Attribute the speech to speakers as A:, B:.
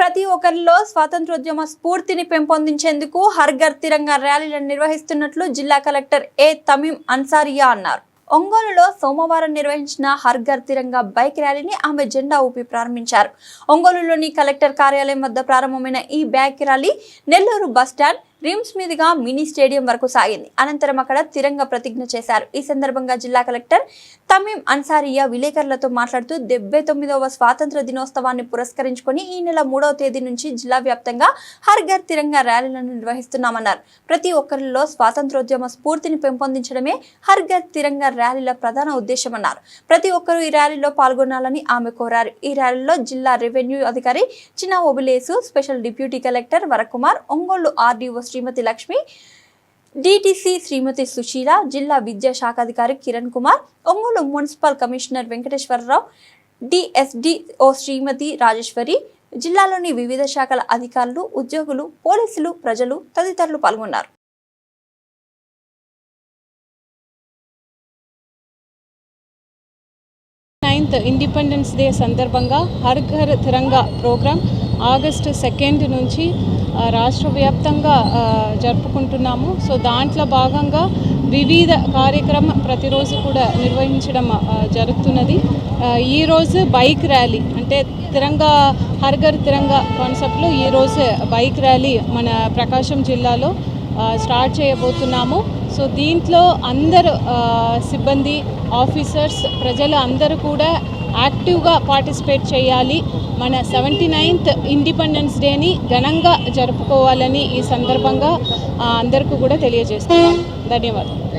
A: ప్రతి ఒక్కరిలో స్వాతంత్రోద్యమ స్ఫూర్తిని పెంపొందించేందుకు హర్ఘర్ తిరంగా ర్యాలీలను నిర్వహిస్తున్నట్లు జిల్లా కలెక్టర్ ఏ తమీం అన్సారియా అన్నారు. ఒంగోలులో సోమవారం నిర్వహించిన హర్ఘర్ తిరంగా బైక్ ర్యాలీని ఆమె జెండా ఊపి ప్రారంభించారు. ఒంగోలులోని కలెక్టర్ కార్యాలయం వద్ద ప్రారంభమైన ఈ bike rally Nellore bus stand RIMS మీదుగా మినీ స్టేడియం వరకు సాగింది. అనంతరం అక్కడ తిరంగ ప్రతిజ్ఞ చేశారు. ఈ సందర్భంగా జిల్లా కలెక్టర్ తమీం అన్సారియా విలేకరులతో మాట్లాడుతూ డెబ్బై తొమ్మిదవ స్వాతంత్ర దినోత్సవాన్ని పురస్కరించుకొని ఈ నెల మూడవ తేదీ నుంచి జిల్లా వ్యాప్తంగా హర్ ఘర్ తిరంగా ర్యాలీలను నిర్వహిస్తున్నామన్నారు. ప్రతి ఒక్కరిలో స్వాతంత్రోద్యమ స్ఫూర్తిని పెంపొందించడమే హర్ ఘర్ తిరంగ ర్యాలీల ప్రధాన ఉద్దేశమన్నారు. ప్రతి ఒక్కరూ ఈ ర్యాలీలో పాల్గొనాలని ఆమె కోరారు. ఈ ర్యాలీలో జిల్లా రెవెన్యూ అధికారి చిన్న Obilesu special deputy collector Varakumar Ongole RDO Srimathi Lakshmi DTC Srimathi Sushila జిల్లా విద్యా శాఖాధికారి Kiran Kumar Ongole municipal commissioner Venkateswararao DSDO Srimathi Rajeswari జిల్లాలోని వివిధ శాఖల అధికారులు ఉద్యోగులు పోలీసులు ప్రజలు తదితరులు పాల్గొన్నారు.
B: నైన్త్ ఇండిపెండెన్స్ డే సందర్భంగా Har Ghar Tiranga program August second నుంచి రాష్ట్ర వ్యాప్తంగా జరుపుకుంటున్నాము. సో దాంట్లో భాగంగా వివిధ కార్యక్రమం ప్రతిరోజు కూడా నిర్వహించడం జరుగుతున్నది. ఈరోజు బైక్ ర్యాలీ అంటే తిరంగా హర్ఘర్ తిరంగా కాన్సెప్ట్లో ఈరోజు బైక్ ర్యాలీ మన ప్రకాశం జిల్లాలో స్టార్ట్ చేయబోతున్నాము. సో దీంట్లో అందరు సిబ్బంది ఆఫీసర్స్ ప్రజలు అందరూ కూడా యాక్టివ్గా పార్టిసిపేట్ చేయాలి. మన సెవెంటీ నైన్త్ ఇండిపెండెన్స్ డేని ఘనంగా జరుపుకోవాలని ఈ సందర్భంగా అందరికీ కూడా తెలియజేస్తున్నాం. ధన్యవాదాలు.